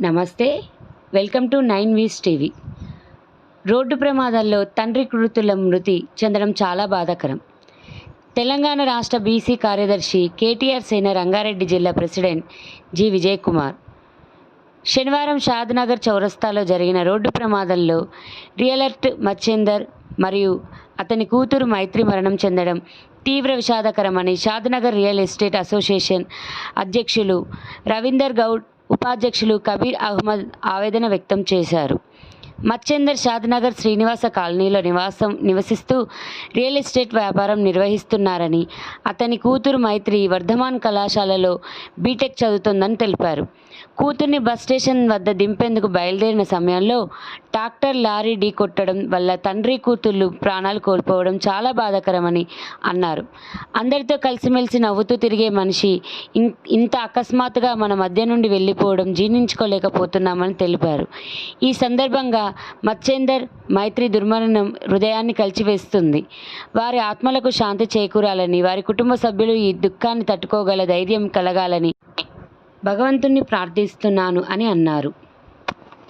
నమస్తే. Welcome to nine V's TV. Road ప్రమాదాల్లో తండ్రి కృతుల మృతి చెందడం చాలా బాధాకరం. తెలంగాణ రాష్ట్ర బీసీ కార్యదర్శి కేటీఆర్ సేన రంగారెడ్డి జిల్లా ప్రెసిడెంట్ జి విజయ్ కుమార్ శనివారం షాద్నగర్ చౌరస్తాలో జరిగిన రోడ్డు ప్రమాదంలో రియలర్ట్ మచ్చేందర్ మరియు అతని కూతురు మైత్రి మరణం చెందడం తీవ్ర విషాదకరమని షాద్నగర్ రియల్ ఎస్టేట్ అసోసియేషన్ అధ్యక్షులు రవీందర్ గౌడ్ ఉపాధ్యక్షులు కబీర్ అహ్మద్ ఆవేదన వ్యక్తం చేశారు. మచ్చేందర్ షాద్నగర్ శ్రీనివాస కాలనీలో నివాసం నివసిస్తూ రియల్ ఎస్టేట్ వ్యాపారం నిర్వహిస్తున్నారని అతని కూతురు మైత్రి వర్ధమాన్ కళాశాలలో బీటెక్ చదువుతోందని తెలిపారు. కూతుర్ని బస్ స్టేషన్ వద్ద దింపేందుకు బయలుదేరిన సమయంలో ట్రాక్టర్ లారీ ఢీ కొట్టడం వల్ల తండ్రి కూతుళ్ళు ప్రాణాలు కోల్పోవడం చాలా బాధాకరమని అన్నారు. అందరితో కలిసిమెలిసి నవ్వుతూ తిరిగే మనిషి ఇంత అకస్మాత్తుగా మన మధ్య నుండి వెళ్ళిపోవడం జీర్ణించుకోలేకపోతున్నామని తెలిపారు. ఈ సందర్భంగా మచ్చేందర్ మైత్రి దుర్మరణం హృదయాన్ని కలిచివేస్తుంది. వారి ఆత్మలకు శాంతి చేకూరాలని వారి కుటుంబ సభ్యులు ఈ దుఃఖాన్ని తట్టుకోగల ధైర్యం కలగాలని భగవంతుణ్ణి ప్రార్థిస్తున్నాను అని అన్నారు.